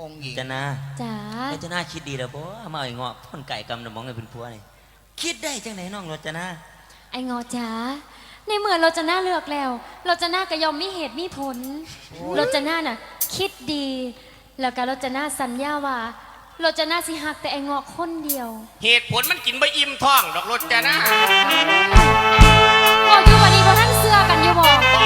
องค์หญิงจะนาจ๋าแล้วจะนาคิดดีแล้วบ่มาไอ้เงาะพ่นไก่กำน้ำมองให้เป็นผัวนี่คิดได้จังไหนน้องรจนาไอ้งอจ๋าในเมื่อเราจะน่าเลือกแล้ว เราจะน่าก็ยอมมีเหตุมีผล เราจะน่าน่ะ คิดดี แล้วก็เราจะน่าสัญญาว่า เราจะน่าสิหักแต่ไอ้งอคนเดียว เหตุผลมันกินใบอิ่มท้องดอกรถจะนะบอกอยู่วันนี้พอท่านเสื้อกันอยู่บอก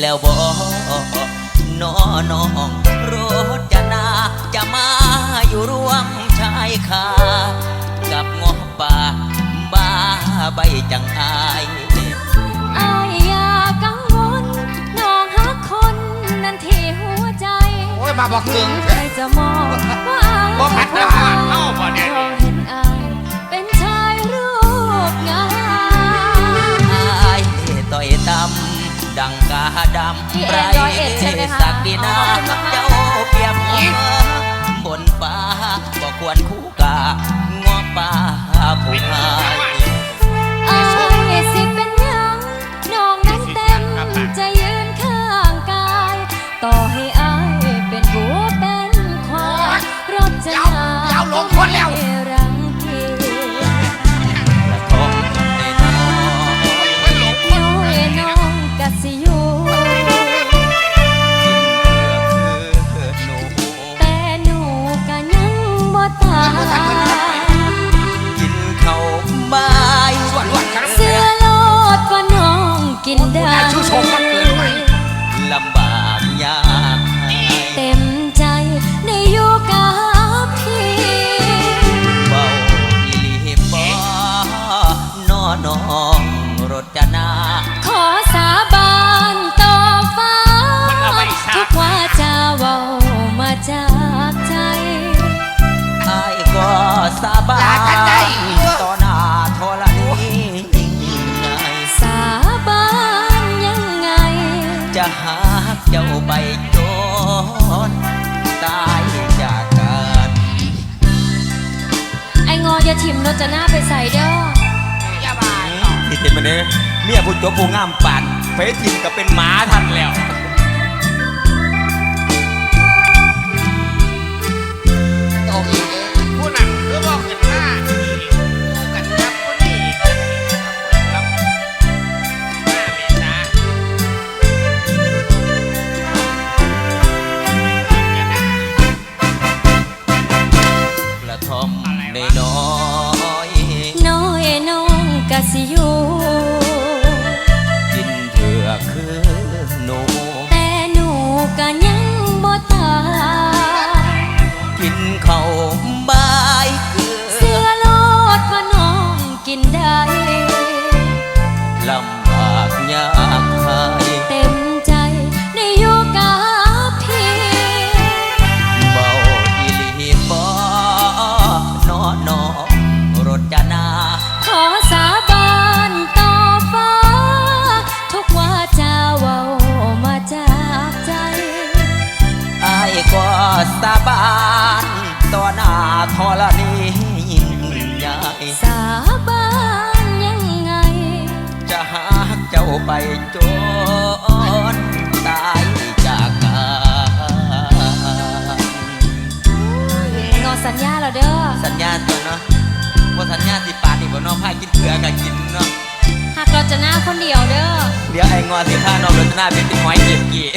แล้วบ่น้อน้องรจนาจะมาอยู่ร่วมชายคากับงอป่าบ้าใบจังอายอายอย่ากังวลน้องหักคนนั้นที่หัวใจ โอ้ยมาบอกถึงใครจะมองว่าอายบ่ผัดอาหำพี่แอนร้อยเอ็ดใช่ไหมคะสักดีนาขอบคุณมากเจ้าเปียบเหมือบนฟ้าบ่ควรคู่กางอป่าผู ไปจนตายจากกันไอ้งออย่าถิ่มรถจะหน้าไปใส่เด้อ อย่าบายที่เห็นมันเนี่ยเมียผู้จบผู้งามปานเฟซทิมก็เป็นหมาทันแล้วองค์หญิงเอ้ยผู้นั้นคือบอกกัน สิอยู่ สาบานต่อหน้าธรณียิ่งใหญ่สาบานยังไง จะหาเจ้าไปจนตายจากกันงอสัญญาแล้วเด้อ สัญญาณตัวเนาะว่าสัญญาณสิปานนี่บ่เน้องพายกินเกลือกับกินเนาะหากเราจะหน้าคนเดียวเด้อ เดี๋ยวไอ้งอสิพาน้องรจนาเป็นติ๊กหอยเก็บกี่